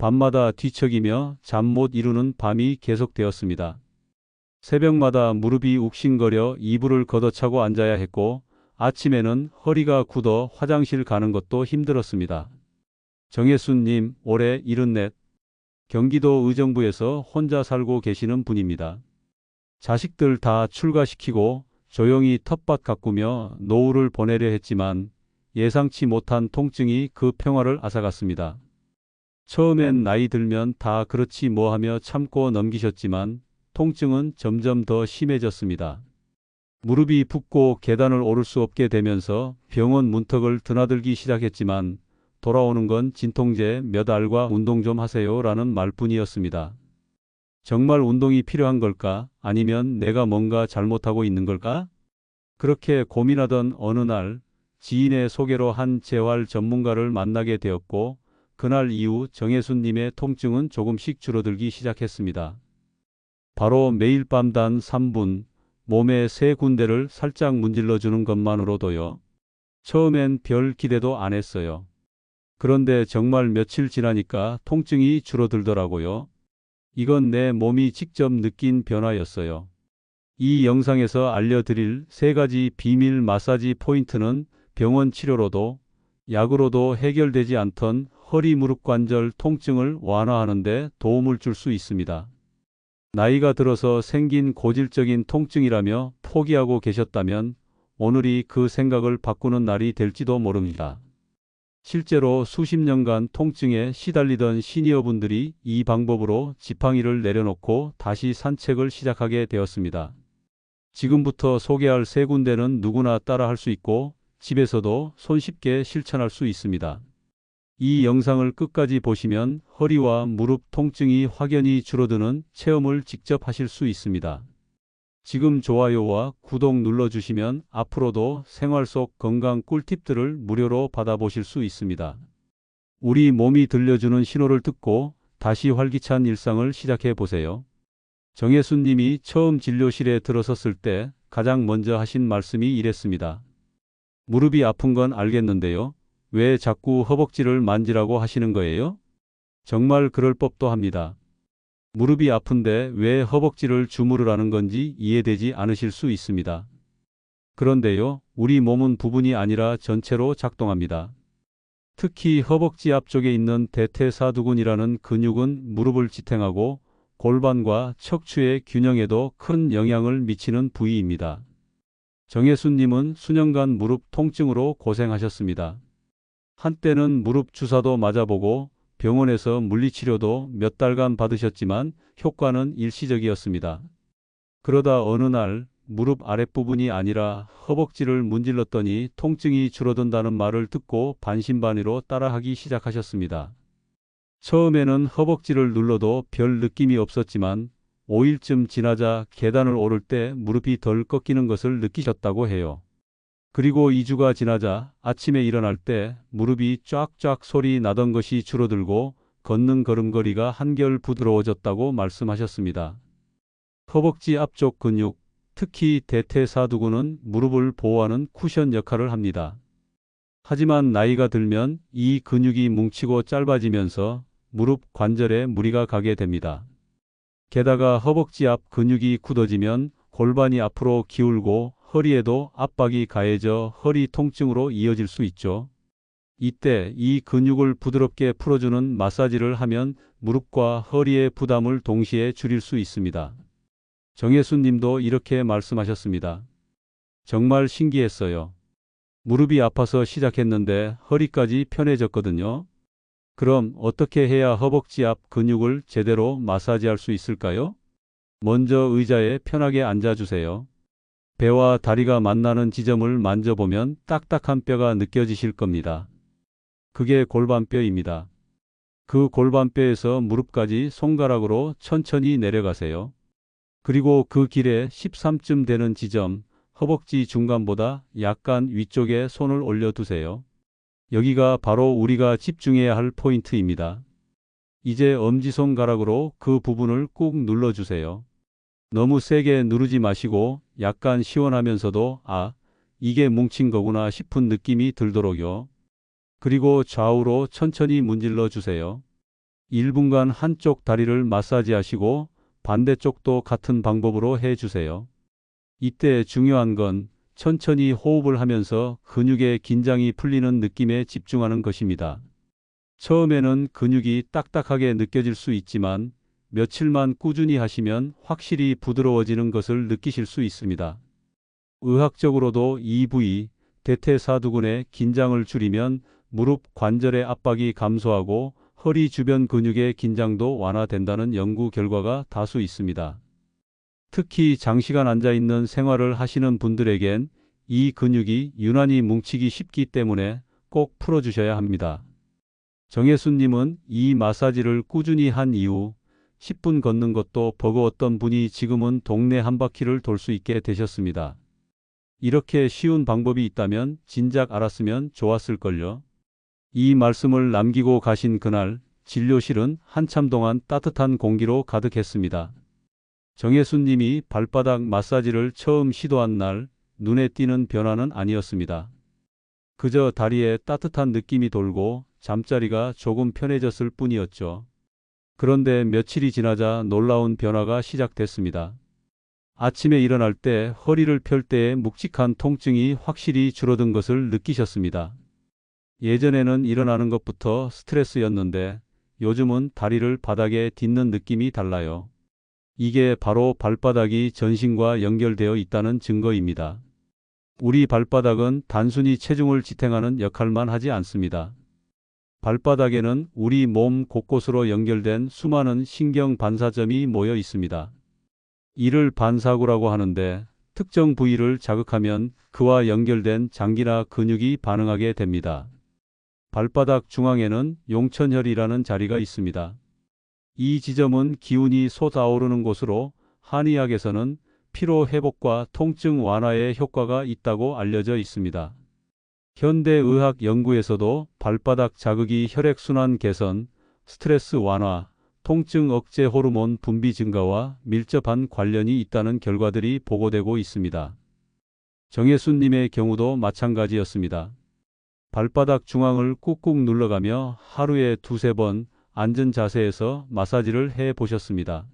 밤마다 뒤척이며 잠 못 이루는 밤이 계속되었습니다. 새벽마다 무릎이 욱신거려 이불을 걷어차고 앉아야 했고 아침에는 허리가 굳어 화장실 가는 것도 힘들었습니다. 정혜순님, 올해 74, 경기도 의정부에서 혼자 살고 계시는 분입니다. 자식들 다 출가시키고 조용히 텃밭 가꾸며 노후를 보내려 했지만 예상치 못한 통증이 그 평화를 앗아갔습니다. 처음엔 나이 들면 다 그렇지 뭐 하며 참고 넘기셨지만 통증은 점점 더 심해졌습니다. 무릎이 붓고 계단을 오를 수 없게 되면서 병원 문턱을 드나들기 시작했지만 돌아오는 건 진통제 몇 알과 운동 좀 하세요 라는 말뿐이었습니다. 정말 운동이 필요한 걸까? 아니면 내가 뭔가 잘못하고 있는 걸까? 그렇게 고민하던 어느 날 지인의 소개로 한 재활 전문가를 만나게 되었고 그날 이후 정혜순님의 통증은 조금씩 줄어들기 시작했습니다. 바로 매일 밤 단 3분 몸의 세 군데를 살짝 문질러 주는 것만으로도요. 처음엔 별 기대도 안 했어요. 그런데 정말 며칠 지나니까 통증이 줄어들더라고요. 이건 내 몸이 직접 느낀 변화였어요. 이 영상에서 알려드릴 세 가지 비밀 마사지 포인트는 병원 치료로도 약으로도 해결되지 않던 허리 무릎 관절 통증을 완화하는 데 도움을 줄 수 있습니다. 나이가 들어서 생긴 고질적인 통증이라며 포기하고 계셨다면 오늘이 그 생각을 바꾸는 날이 될지도 모릅니다. 실제로 수십 년간 통증에 시달리던 시니어분들이 이 방법으로 지팡이를 내려놓고 다시 산책을 시작하게 되었습니다. 지금부터 소개할 세 군데는 누구나 따라 할 수 있고 집에서도 손쉽게 실천할 수 있습니다. 이 영상을 끝까지 보시면 허리와 무릎 통증이 확연히 줄어드는 체험을 직접 하실 수 있습니다. 지금 좋아요와 구독 눌러주시면 앞으로도 생활 속 건강 꿀팁들을 무료로 받아보실 수 있습니다. 우리 몸이 들려주는 신호를 듣고 다시 활기찬 일상을 시작해 보세요. 정혜순 님이 처음 진료실에 들어섰을 때 가장 먼저 하신 말씀이 이랬습니다. 무릎이 아픈 건 알겠는데요. 왜 자꾸 허벅지를 만지라고 하시는 거예요? 정말 그럴 법도 합니다. 무릎이 아픈데 왜 허벅지를 주무르라는 건지 이해되지 않으실 수 있습니다. 그런데요, 우리 몸은 부분이 아니라 전체로 작동합니다. 특히 허벅지 앞쪽에 있는 대퇴사두근이라는 근육은 무릎을 지탱하고 골반과 척추의 균형에도 큰 영향을 미치는 부위입니다. 정혜순님은 수년간 무릎 통증으로 고생하셨습니다. 한때는 무릎 주사도 맞아보고 병원에서 물리치료도 몇 달간 받으셨지만 효과는 일시적이었습니다. 그러다 어느 날 무릎 아랫부분이 아니라 허벅지를 문질렀더니 통증이 줄어든다는 말을 듣고 반신반의로 따라하기 시작하셨습니다. 처음에는 허벅지를 눌러도 별 느낌이 없었지만 5일쯤 지나자 계단을 오를 때 무릎이 덜 꺾이는 것을 느끼셨다고 해요. 그리고 2주가 지나자 아침에 일어날 때 무릎이 쫙쫙 소리 나던 것이 줄어들고 걷는 걸음걸이가 한결 부드러워졌다고 말씀하셨습니다. 허벅지 앞쪽 근육, 특히 대퇴사두근은 무릎을 보호하는 쿠션 역할을 합니다. 하지만 나이가 들면 이 근육이 뭉치고 짧아지면서 무릎 관절에 무리가 가게 됩니다. 게다가 허벅지 앞 근육이 굳어지면 골반이 앞으로 기울고 허리에도 압박이 가해져 허리 통증으로 이어질 수 있죠. 이때 이 근육을 부드럽게 풀어주는 마사지를 하면 무릎과 허리의 부담을 동시에 줄일 수 있습니다. 정혜순 님도 이렇게 말씀하셨습니다. 정말 신기했어요. 무릎이 아파서 시작했는데 허리까지 편해졌거든요. 그럼 어떻게 해야 허벅지 앞 근육을 제대로 마사지할 수 있을까요? 먼저 의자에 편하게 앉아주세요. 배와 다리가 만나는 지점을 만져보면 딱딱한 뼈가 느껴지실 겁니다. 그게 골반뼈입니다. 그 골반뼈에서 무릎까지 손가락으로 천천히 내려가세요. 그리고 그 길에 13쯤 되는 지점, 허벅지 중간보다 약간 위쪽에 손을 올려두세요. 여기가 바로 우리가 집중해야 할 포인트입니다. 이제 엄지손가락으로 그 부분을 꾹 눌러주세요. 너무 세게 누르지 마시고 약간 시원하면서도 아, 이게 뭉친 거구나 싶은 느낌이 들도록요. 그리고 좌우로 천천히 문질러 주세요. 1분간 한쪽 다리를 마사지 하시고 반대쪽도 같은 방법으로 해 주세요. 이때 중요한 건 천천히 호흡을 하면서 근육의 긴장이 풀리는 느낌에 집중하는 것입니다. 처음에는 근육이 딱딱하게 느껴질 수 있지만 며칠만 꾸준히 하시면 확실히 부드러워지는 것을 느끼실 수 있습니다. 의학적으로도 이 부위, 대퇴사두근의 긴장을 줄이면 무릎 관절의 압박이 감소하고 허리 주변 근육의 긴장도 완화된다는 연구 결과가 다수 있습니다. 특히 장시간 앉아 있는 생활을 하시는 분들에겐 이 근육이 유난히 뭉치기 쉽기 때문에 꼭 풀어주셔야 합니다. 정혜수님은 이 마사지를 꾸준히 한 이후 10분 걷는 것도 버거웠던 분이 지금은 동네 한 바퀴를 돌 수 있게 되셨습니다. 이렇게 쉬운 방법이 있다면 진작 알았으면 좋았을걸요. 이 말씀을 남기고 가신 그날 진료실은 한참 동안 따뜻한 공기로 가득했습니다. 정혜수님이 발바닥 마사지를 처음 시도한 날 눈에 띄는 변화는 아니었습니다. 그저 다리에 따뜻한 느낌이 돌고 잠자리가 조금 편해졌을 뿐이었죠. 그런데 며칠이 지나자 놀라운 변화가 시작됐습니다. 아침에 일어날 때 허리를 펼 때의 묵직한 통증이 확실히 줄어든 것을 느끼셨습니다. 예전에는 일어나는 것부터 스트레스였는데 요즘은 다리를 바닥에 딛는 느낌이 달라요. 이게 바로 발바닥이 전신과 연결되어 있다는 증거입니다. 우리 발바닥은 단순히 체중을 지탱하는 역할만 하지 않습니다. 발바닥에는 우리 몸 곳곳으로 연결된 수많은 신경 반사점이 모여 있습니다. 이를 반사구라고 하는데 특정 부위를 자극하면 그와 연결된 장기나 근육이 반응하게 됩니다. 발바닥 중앙에는 용천혈이라는 자리가 있습니다. 이 지점은 기운이 솟아오르는 곳으로 한의학에서는 피로 회복과 통증 완화에 효과가 있다고 알려져 있습니다. 현대의학 연구에서도 발바닥 자극이 혈액순환 개선, 스트레스 완화, 통증 억제 호르몬 분비 증가와 밀접한 관련이 있다는 결과들이 보고되고 있습니다. 정혜수님의 경우도 마찬가지였습니다. 발바닥 중앙을 꾹꾹 눌러가며 하루에 두세 번 앉은 자세에서 마사지를 해 보셨습니다.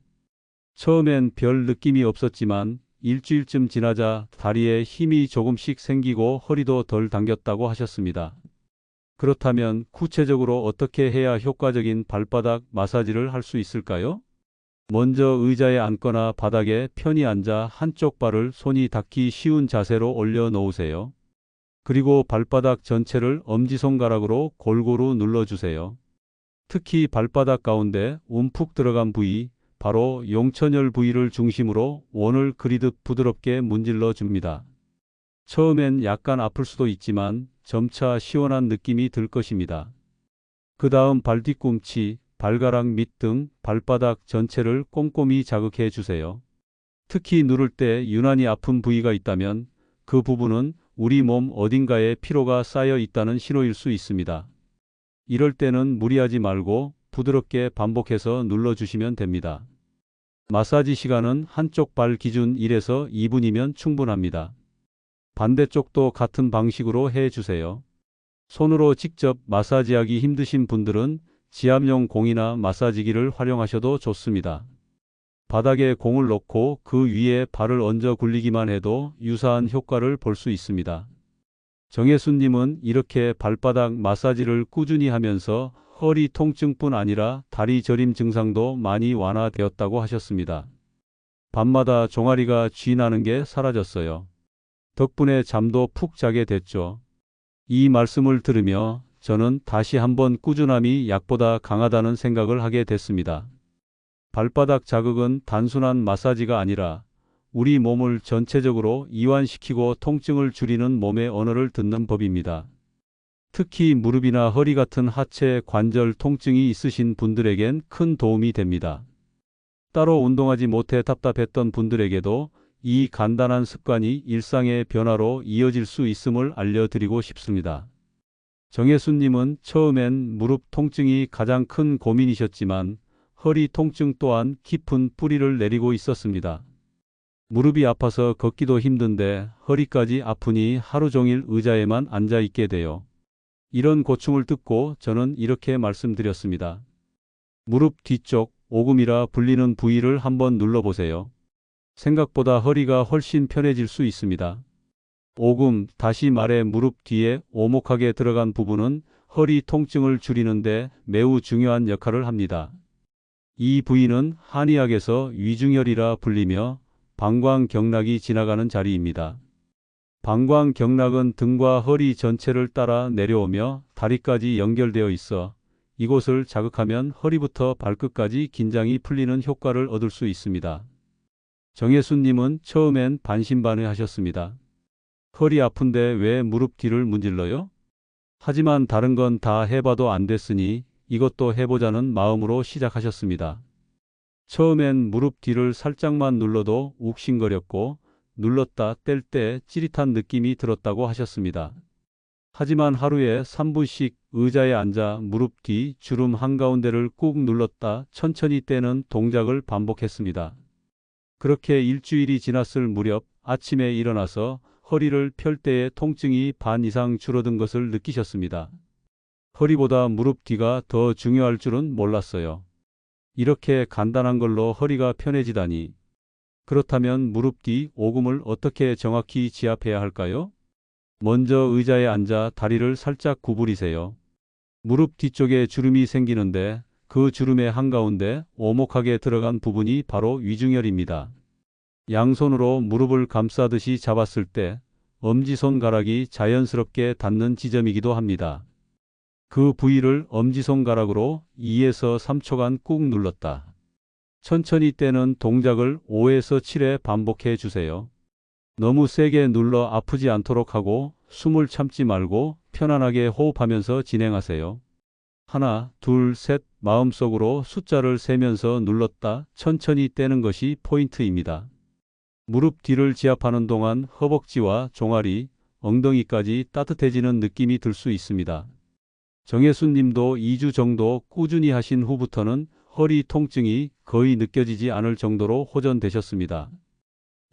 처음엔 별 느낌이 없었지만 일주일쯤 지나자 다리에 힘이 조금씩 생기고 허리도 덜 당겼다고 하셨습니다. 그렇다면 구체적으로 어떻게 해야 효과적인 발바닥 마사지를 할 수 있을까요? 먼저 의자에 앉거나 바닥에 편히 앉아 한쪽 발을 손이 닿기 쉬운 자세로 올려 놓으세요. 그리고 발바닥 전체를 엄지손가락으로 골고루 눌러주세요. 특히 발바닥 가운데 움푹 들어간 부위, 바로 용천혈 부위를 중심으로 원을 그리듯 부드럽게 문질러 줍니다. 처음엔 약간 아플 수도 있지만 점차 시원한 느낌이 들 것입니다. 그 다음 발 뒤꿈치, 발가락 밑 등 발바닥 전체를 꼼꼼히 자극해 주세요. 특히 누를 때 유난히 아픈 부위가 있다면 그 부분은 우리 몸 어딘가에 피로가 쌓여 있다는 신호일 수 있습니다. 이럴 때는 무리하지 말고 부드럽게 반복해서 눌러주시면 됩니다. 마사지 시간은 한쪽 발 기준 1에서 2분이면 충분합니다. 반대쪽도 같은 방식으로 해주세요. 손으로 직접 마사지하기 힘드신 분들은 지압용 공이나 마사지기를 활용하셔도 좋습니다. 바닥에 공을 놓고 그 위에 발을 얹어 굴리기만 해도 유사한 효과를 볼 수 있습니다. 정혜수님은 이렇게 발바닥 마사지를 꾸준히 하면서 허리 통증뿐 아니라 다리 저림 증상도 많이 완화되었다고 하셨습니다. 밤마다 종아리가 쥐나는 게 사라졌어요. 덕분에 잠도 푹 자게 됐죠. 이 말씀을 들으며 저는 다시 한번 꾸준함이 약보다 강하다는 생각을 하게 됐습니다. 발바닥 자극은 단순한 마사지가 아니라 우리 몸을 전체적으로 이완시키고 통증을 줄이는 몸의 언어를 듣는 법입니다. 특히 무릎이나 허리 같은 하체 관절 통증이 있으신 분들에겐 큰 도움이 됩니다. 따로 운동하지 못해 답답했던 분들에게도 이 간단한 습관이 일상의 변화로 이어질 수 있음을 알려드리고 싶습니다. 정혜수님은 처음엔 무릎 통증이 가장 큰 고민이셨지만 허리 통증 또한 깊은 뿌리를 내리고 있었습니다. 무릎이 아파서 걷기도 힘든데 허리까지 아프니 하루 종일 의자에만 앉아 있게 돼요. 이런 고충을 듣고 저는 이렇게 말씀드렸습니다. 무릎 뒤쪽 오금이라 불리는 부위를 한번 눌러보세요. 생각보다 허리가 훨씬 편해질 수 있습니다. 오금, 다시 말해 무릎 뒤에 오목하게 들어간 부분은 허리 통증을 줄이는데 매우 중요한 역할을 합니다. 이 부위는 한의학에서 위중혈이라 불리며 방광경락이 지나가는 자리입니다. 방광 경락은 등과 허리 전체를 따라 내려오며 다리까지 연결되어 있어 이곳을 자극하면 허리부터 발끝까지 긴장이 풀리는 효과를 얻을 수 있습니다. 정혜수님은 처음엔 반신반의 하셨습니다. 허리 아픈데 왜 무릎 뒤를 문질러요? 하지만 다른 건 다 해봐도 안 됐으니 이것도 해보자는 마음으로 시작하셨습니다. 처음엔 무릎 뒤를 살짝만 눌러도 욱신거렸고 눌렀다 뗄 때 찌릿한 느낌이 들었다고 하셨습니다. 하지만 하루에 3분씩 의자에 앉아 무릎 뒤 주름 한가운데를 꾹 눌렀다 천천히 떼는 동작을 반복했습니다. 그렇게 일주일이 지났을 무렵 아침에 일어나서 허리를 펼 때의 통증이 반 이상 줄어든 것을 느끼셨습니다. 허리보다 무릎 뒤가 더 중요할 줄은 몰랐어요. 이렇게 간단한 걸로 허리가 편해지다니. 그렇다면 무릎 뒤 오금을 어떻게 정확히 지압해야 할까요? 먼저 의자에 앉아 다리를 살짝 구부리세요. 무릎 뒤쪽에 주름이 생기는데 그 주름의 한가운데 오목하게 들어간 부분이 바로 위중혈입니다. 양손으로 무릎을 감싸듯이 잡았을 때 엄지손가락이 자연스럽게 닿는 지점이기도 합니다. 그 부위를 엄지손가락으로 2에서 3초간 꾹 눌렀다. 천천히 떼는 동작을 5에서 7회 반복해 주세요. 너무 세게 눌러 아프지 않도록 하고 숨을 참지 말고 편안하게 호흡하면서 진행하세요. 하나, 둘, 셋 마음속으로 숫자를 세면서 눌렀다 천천히 떼는 것이 포인트입니다. 무릎 뒤를 지압하는 동안 허벅지와 종아리, 엉덩이까지 따뜻해지는 느낌이 들 수 있습니다. 정혜순 님도 2주 정도 꾸준히 하신 후부터는 허리 통증이 거의 느껴지지 않을 정도로 호전되셨습니다.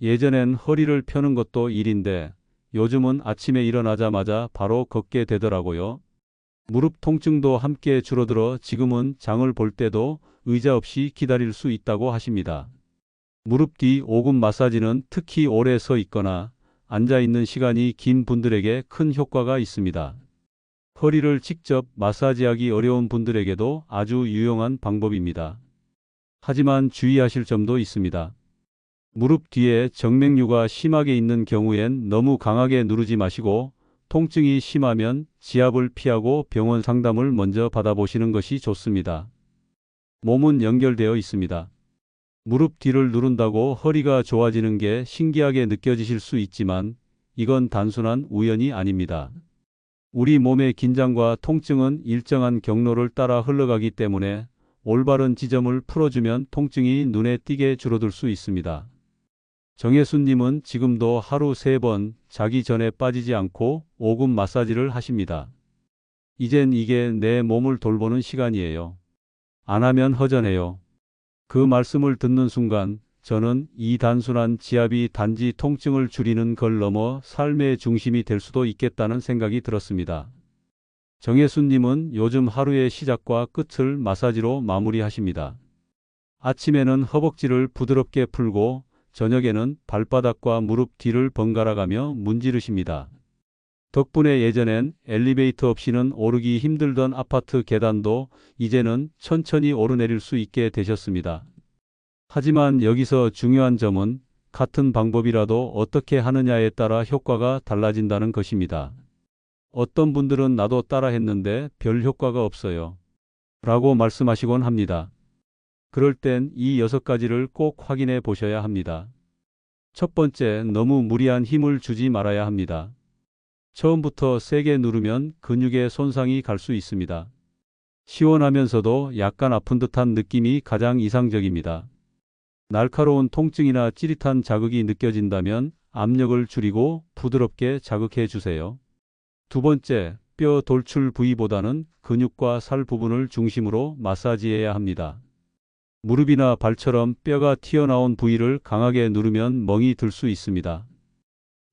예전엔 허리를 펴는 것도 일인데 요즘은 아침에 일어나자마자 바로 걷게 되더라고요. 무릎 통증도 함께 줄어들어 지금은 장을 볼 때도 의자 없이 기다릴 수 있다고 하십니다. 무릎 뒤 오금 마사지는 특히 오래 서 있거나 앉아 있는 시간이 긴 분들에게 큰 효과가 있습니다. 허리를 직접 마사지하기 어려운 분들에게도 아주 유용한 방법입니다. 하지만 주의하실 점도 있습니다. 무릎 뒤에 정맥류가 심하게 있는 경우엔 너무 강하게 누르지 마시고 통증이 심하면 지압을 피하고 병원 상담을 먼저 받아보시는 것이 좋습니다. 몸은 연결되어 있습니다. 무릎 뒤를 누른다고 허리가 좋아지는 게 신기하게 느껴지실 수 있지만 이건 단순한 우연이 아닙니다. 우리 몸의 긴장과 통증은 일정한 경로를 따라 흘러가기 때문에 올바른 지점을 풀어주면 통증이 눈에 띄게 줄어들 수 있습니다. 정혜순님은 지금도 하루 세번 자기 전에 빠지지 않고 오금 마사지를 하십니다. 이젠 이게 내 몸을 돌보는 시간이에요. 안 하면 허전해요. 그 말씀을 듣는 순간 저는 이 단순한 지압이 단지 통증을 줄이는 걸 넘어 삶의 중심이 될 수도 있겠다는 생각이 들었습니다. 정혜순님은 요즘 하루의 시작과 끝을 마사지로 마무리하십니다. 아침에는 허벅지를 부드럽게 풀고 저녁에는 발바닥과 무릎 뒤를 번갈아가며 문지르십니다. 덕분에 예전엔 엘리베이터 없이는 오르기 힘들던 아파트 계단도 이제는 천천히 오르내릴 수 있게 되셨습니다. 하지만 여기서 중요한 점은 같은 방법이라도 어떻게 하느냐에 따라 효과가 달라진다는 것입니다. 어떤 분들은 나도 따라 했는데 별 효과가 없어요. 라고 말씀하시곤 합니다. 그럴 땐 이 여섯 가지를 꼭 확인해 보셔야 합니다. 첫 번째, 너무 무리한 힘을 주지 말아야 합니다. 처음부터 세게 누르면 근육에 손상이 갈 수 있습니다. 시원하면서도 약간 아픈 듯한 느낌이 가장 이상적입니다. 날카로운 통증이나 찌릿한 자극이 느껴진다면 압력을 줄이고 부드럽게 자극해 주세요. 두 번째, 뼈 돌출 부위보다는 근육과 살 부분을 중심으로 마사지해야 합니다. 무릎이나 발처럼 뼈가 튀어나온 부위를 강하게 누르면 멍이 들 수 있습니다.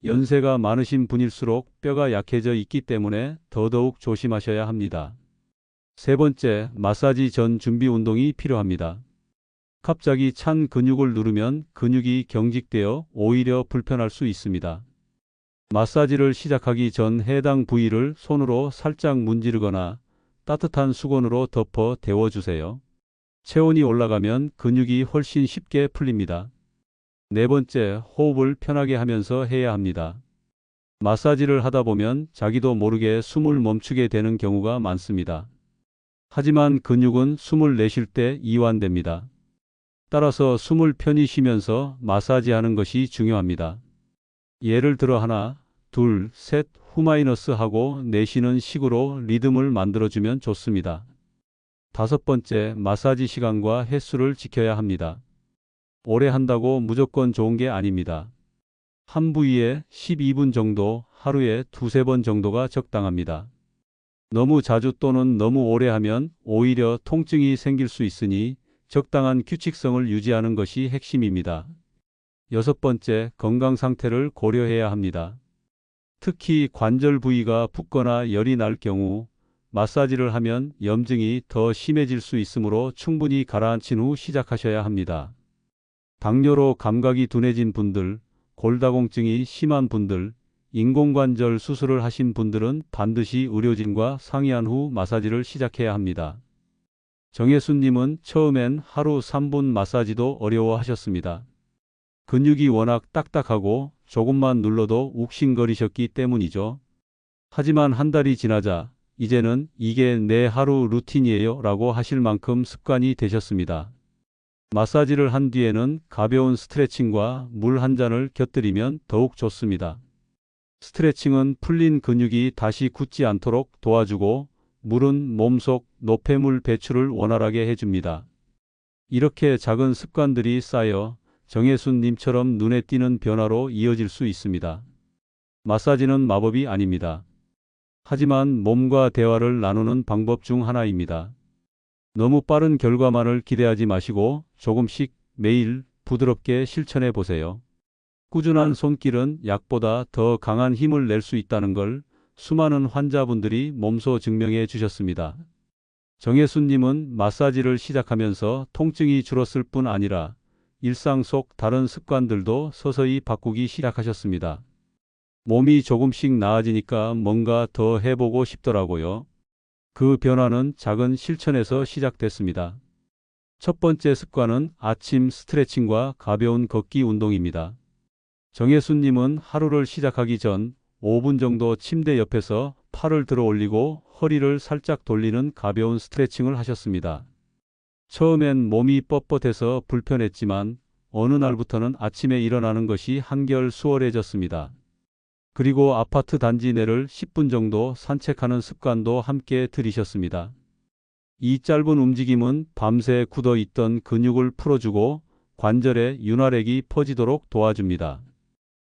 연세가 많으신 분일수록 뼈가 약해져 있기 때문에 더더욱 조심하셔야 합니다. 세 번째, 마사지 전 준비 운동이 필요합니다. 갑자기 찬 근육을 누르면 근육이 경직되어 오히려 불편할 수 있습니다. 마사지를 시작하기 전 해당 부위를 손으로 살짝 문지르거나 따뜻한 수건으로 덮어 데워주세요. 체온이 올라가면 근육이 훨씬 쉽게 풀립니다. 네 번째, 호흡을 편하게 하면서 해야 합니다. 마사지를 하다 보면 자기도 모르게 숨을 멈추게 되는 경우가 많습니다. 하지만 근육은 숨을 내쉴 때 이완됩니다. 따라서 숨을 편히 쉬면서 마사지하는 것이 중요합니다. 예를 들어 하나, 둘, 셋, 후 마이너스 하고 내쉬는 식으로 리듬을 만들어주면 좋습니다. 다섯 번째, 마사지 시간과 횟수를 지켜야 합니다. 오래 한다고 무조건 좋은 게 아닙니다. 한 부위에 12분 정도, 하루에 두세 번 정도가 적당합니다. 너무 자주 또는 너무 오래 하면 오히려 통증이 생길 수 있으니 적당한 규칙성을 유지하는 것이 핵심입니다. 여섯 번째, 건강 상태를 고려해야 합니다. 특히 관절 부위가 붓거나 열이 날 경우 마사지를 하면 염증이 더 심해질 수 있으므로 충분히 가라앉힌 후 시작하셔야 합니다. 당뇨로 감각이 둔해진 분들, 골다공증이 심한 분들, 인공관절 수술을 하신 분들은 반드시 의료진과 상의한 후 마사지를 시작해야 합니다. 정혜수님은 처음엔 하루 3분 마사지도 어려워하셨습니다. 근육이 워낙 딱딱하고 조금만 눌러도 욱신거리셨기 때문이죠. 하지만 한 달이 지나자 이제는 이게 내 하루 루틴이에요 라고 하실 만큼 습관이 되셨습니다. 마사지를 한 뒤에는 가벼운 스트레칭과 물 한 잔을 곁들이면 더욱 좋습니다. 스트레칭은 풀린 근육이 다시 굳지 않도록 도와주고 물은 몸속 노폐물 배출을 원활하게 해줍니다. 이렇게 작은 습관들이 쌓여 정혜순님처럼 눈에 띄는 변화로 이어질 수 있습니다. 마사지는 마법이 아닙니다. 하지만 몸과 대화를 나누는 방법 중 하나입니다. 너무 빠른 결과만을 기대하지 마시고 조금씩 매일 부드럽게 실천해 보세요. 꾸준한 손길은 약보다 더 강한 힘을 낼 수 있다는 걸 수많은 환자분들이 몸소 증명해 주셨습니다. 정혜수님은 마사지를 시작하면서 통증이 줄었을 뿐 아니라 일상 속 다른 습관들도 서서히 바꾸기 시작하셨습니다. 몸이 조금씩 나아지니까 뭔가 더 해보고 싶더라고요. 그 변화는 작은 실천에서 시작됐습니다. 첫 번째 습관은 아침 스트레칭과 가벼운 걷기 운동입니다. 정혜수님은 하루를 시작하기 전 5분 정도 침대 옆에서 팔을 들어 올리고 허리를 살짝 돌리는 가벼운 스트레칭을 하셨습니다. 처음엔 몸이 뻣뻣해서 불편했지만 어느 날부터는 아침에 일어나는 것이 한결 수월해졌습니다. 그리고 아파트 단지 내를 10분 정도 산책하는 습관도 함께 들이셨습니다. 이 짧은 움직임은 밤새 굳어 있던 근육을 풀어주고 관절에 윤활액이 퍼지도록 도와줍니다.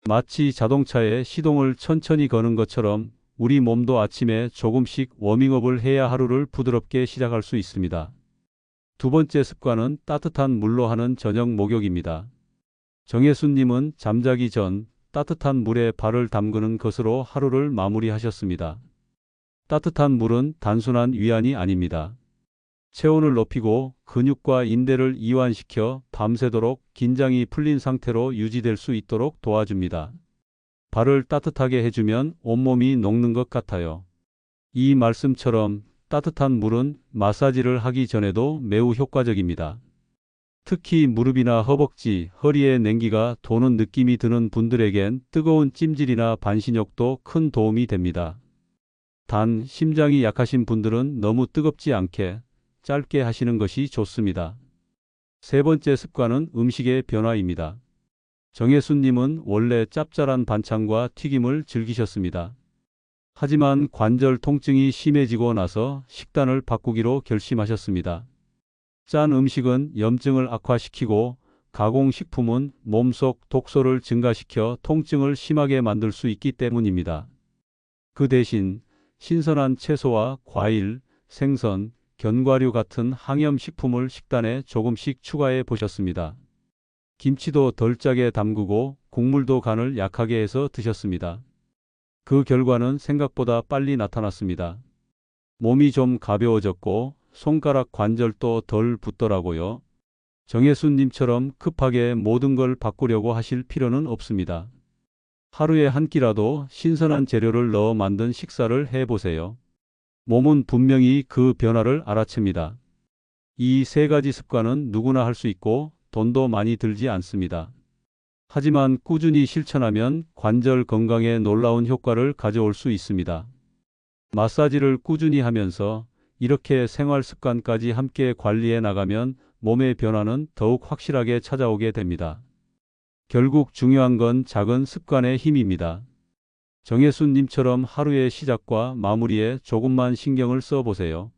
마치 자동차에 시동을 천천히 거는 것처럼 우리 몸도 아침에 조금씩 워밍업을 해야 하루를 부드럽게 시작할 수 있습니다. 두 번째 습관은 따뜻한 물로 하는 저녁 목욕입니다. 정혜수님은 잠자기 전 따뜻한 물에 발을 담그는 것으로 하루를 마무리하셨습니다. 따뜻한 물은 단순한 위안이 아닙니다. 체온을 높이고 근육과 인대를 이완시켜 밤새도록 긴장이 풀린 상태로 유지될 수 있도록 도와줍니다. 발을 따뜻하게 해주면 온몸이 녹는 것 같아요. 이 말씀처럼 따뜻한 물은 마사지를 하기 전에도 매우 효과적입니다. 특히 무릎이나 허벅지, 허리에 냉기가 도는 느낌이 드는 분들에겐 뜨거운 찜질이나 반신욕도 큰 도움이 됩니다. 단, 심장이 약하신 분들은 너무 뜨겁지 않게 짧게 하시는 것이 좋습니다. 세 번째 습관은 음식의 변화입니다. 정혜수님은 원래 짭짤한 반찬과 튀김을 즐기셨습니다. 하지만 관절 통증이 심해지고 나서 식단을 바꾸기로 결심하셨습니다. 짠 음식은 염증을 악화시키고 가공식품은 몸속 독소를 증가시켜 통증을 심하게 만들 수 있기 때문입니다. 그 대신 신선한 채소와 과일, 생선, 견과류 같은 항염식품을 식단에 조금씩 추가해 보셨습니다. 김치도 덜 짜게 담그고 국물도 간을 약하게 해서 드셨습니다. 그 결과는 생각보다 빨리 나타났습니다. 몸이 좀 가벼워졌고 손가락 관절도 덜 붓더라고요. 정혜수님처럼 급하게 모든 걸 바꾸려고 하실 필요는 없습니다. 하루에 한 끼라도 신선한 재료를 넣어 만든 식사를 해보세요. 몸은 분명히 그 변화를 알아챕니다. 이 세 가지 습관은 누구나 할 수 있고 돈도 많이 들지 않습니다. 하지만 꾸준히 실천하면 관절 건강에 놀라운 효과를 가져올 수 있습니다. 마사지를 꾸준히 하면서 이렇게 생활 습관까지 함께 관리해 나가면 몸의 변화는 더욱 확실하게 찾아오게 됩니다. 결국 중요한 건 작은 습관의 힘입니다. 정혜순님처럼 하루의 시작과 마무리에 조금만 신경을 써보세요.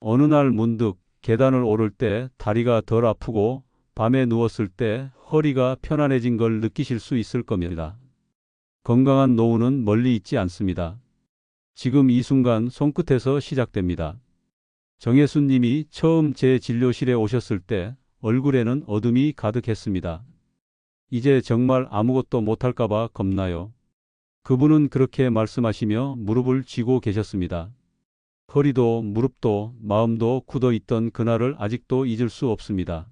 어느 날 문득 계단을 오를 때 다리가 덜 아프고 밤에 누웠을 때 허리가 편안해진 걸 느끼실 수 있을 겁니다. 건강한 노후는 멀리 있지 않습니다. 지금 이 순간 손끝에서 시작됩니다. 정혜순 님이 처음 제 진료실에 오셨을 때 얼굴에는 어둠이 가득했습니다. 이제 정말 아무것도 못할까봐 겁나요. 그분은 그렇게 말씀하시며 무릎을 쥐고 계셨습니다. 허리도 무릎도 마음도 굳어 있던 그날을 아직도 잊을 수 없습니다.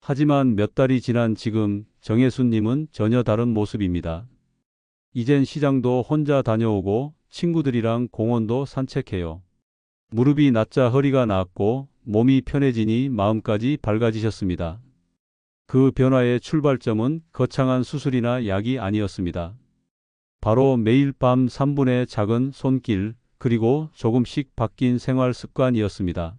하지만 몇 달이 지난 지금 정혜순님은 전혀 다른 모습입니다. 이젠 시장도 혼자 다녀오고 친구들이랑 공원도 산책해요. 무릎이 낮자 허리가 나았고 몸이 편해지니 마음까지 밝아지셨습니다. 그 변화의 출발점은 거창한 수술이나 약이 아니었습니다. 바로 매일 밤 3분의 작은 손길 그리고 조금씩 바뀐 생활 습관이었습니다.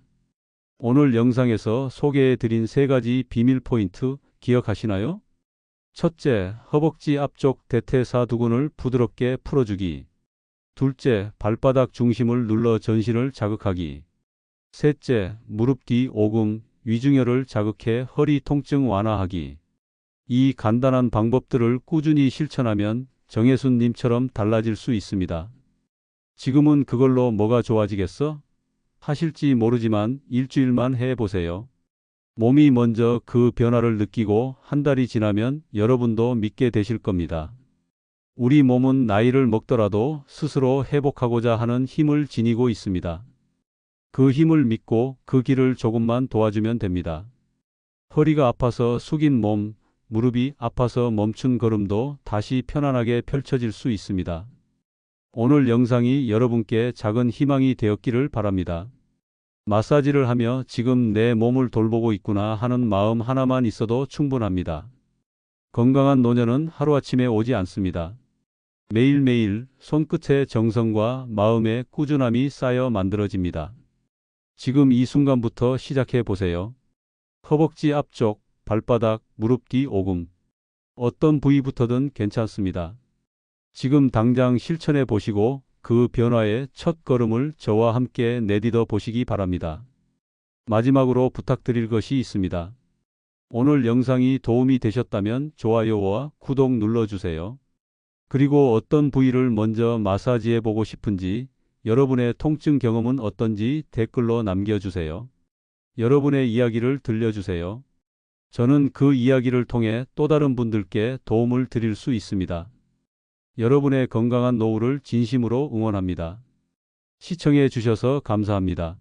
오늘 영상에서 소개해 드린 세 가지 비밀 포인트 기억하시나요? 첫째, 허벅지 앞쪽 대퇴사 두근을 부드럽게 풀어주기. 둘째, 발바닥 중심을 눌러 전신을 자극하기. 셋째, 무릎 뒤 오금, 위중혈을 자극해 허리 통증 완화하기. 이 간단한 방법들을 꾸준히 실천하면 정혜순님처럼 달라질 수 있습니다. 지금은 그걸로 뭐가 좋아지겠어? 하실지 모르지만 일주일만 해보세요. 몸이 먼저 그 변화를 느끼고 한 달이 지나면 여러분도 믿게 되실 겁니다. 우리 몸은 나이를 먹더라도 스스로 회복하고자 하는 힘을 지니고 있습니다. 그 힘을 믿고 그 길을 조금만 도와주면 됩니다. 허리가 아파서 숙인 몸, 무릎이 아파서 멈춘 걸음도 다시 편안하게 펼쳐질 수 있습니다. 오늘 영상이 여러분께 작은 희망이 되었기를 바랍니다. 마사지를 하며 지금 내 몸을 돌보고 있구나 하는 마음 하나만 있어도 충분합니다. 건강한 노년은 하루아침에 오지 않습니다. 매일매일 손끝의 정성과 마음의 꾸준함이 쌓여 만들어집니다. 지금 이 순간부터 시작해 보세요. 허벅지 앞쪽, 발바닥, 무릎 뒤 오금. 어떤 부위부터든 괜찮습니다. 지금 당장 실천해 보시고 그 변화의 첫 걸음을 저와 함께 내딛어 보시기 바랍니다. 마지막으로 부탁드릴 것이 있습니다. 오늘 영상이 도움이 되셨다면 좋아요와 구독 눌러주세요. 그리고 어떤 부위를 먼저 마사지해 보고 싶은지 여러분의 통증 경험은 어떤지 댓글로 남겨주세요. 여러분의 이야기를 들려주세요. 저는 그 이야기를 통해 또 다른 분들께 도움을 드릴 수 있습니다. 여러분의 건강한 노후를 진심으로 응원합니다. 시청해 주셔서 감사합니다.